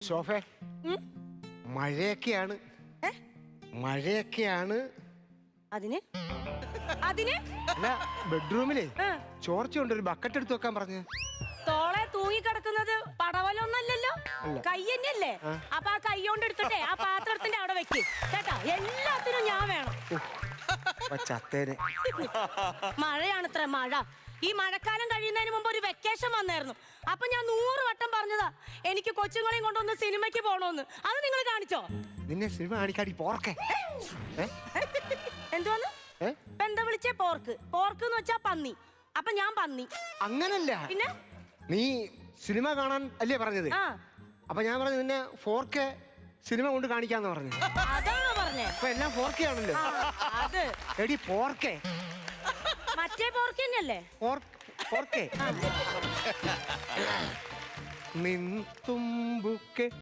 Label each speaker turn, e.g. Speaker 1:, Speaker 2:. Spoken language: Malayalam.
Speaker 1: ഉം?
Speaker 2: മഴയൊക്കെയാണ്.
Speaker 1: ഏ?
Speaker 2: മഴയൊക്കെയാണ്.
Speaker 1: അതിന്? അതിന്?
Speaker 2: അല്ല ബെഡ്റൂമിലേ
Speaker 1: ആ,
Speaker 2: ചോർച്ചയുണ്ട് ഒരു ബക്കറ്റ് എടുത്ത് വെക്കാൻ പറഞ്ഞു.
Speaker 1: തോളെ തൂങ്ങി കിടക്കുന്നത് പടവലൊന്നല്ലല്ലോ. കൈ തന്നെയല്ലേ. അപ്പൊ ആ കൈ കൊണ്ട് എടുത്തിട്ടെ ആ പാത്രത്തിന്റെ അവിടെ വെക്ക്. കേട്ടോ? എല്ലാത്തിനും ഞാൻ വേണം.
Speaker 2: ചത്തേനെ.
Speaker 1: മഴയാണ് ഇത്ര മഴ. ഈ മഴക്കാലം കഴിയുന്നതിന് മുമ്പ് ഒരു വെക്കേഷൻ വന്നായിരുന്നു. അപ്പൊ ഞാൻ നൂറ് വട്ടം പറഞ്ഞതാ എനിക്ക് കൊച്ചുങ്ങളെയും കൊണ്ടൊന്ന് സിനിമയ്ക്ക് പോണോന്ന്. അത് നിങ്ങൾ കാണിച്ചോ?
Speaker 2: നിന്നെ സിനിമ കാണിക്കാടി പോർക്കെ
Speaker 1: എന്തുവാന്ന്?
Speaker 2: ഏ?
Speaker 1: എന്താ വിളിച്ചേ? പോർക്ക്. പോർക്ക് എന്ന് വെച്ചാ പന്നി. അപ്പൊ ഞാൻ പന്നി.
Speaker 2: അങ്ങനല്ല.
Speaker 1: പിന്നെ?
Speaker 2: നീ സിനിമ കാണാൻ അല്ലേ പറഞ്ഞത്?
Speaker 1: ആ.
Speaker 2: അപ്പൊ ഞാൻ പറഞ്ഞു നിന്നെ ഫോർ കെ സിനിമ കൊണ്ട് കാണിക്കാന്ന് പറഞ്ഞു
Speaker 1: അതാണോ പറഞ്ഞേ?
Speaker 2: അപ്പൊ എല്ലാം ഫോർ കെ ആണല്ലോ.
Speaker 1: ആ, അത്.
Speaker 2: എടി പോർക്കെ.
Speaker 1: മറ്റേ പോർക്ക് തന്നെയല്ലേ?
Speaker 2: പോർക്കെ നിൻതുമ്പുക്കെ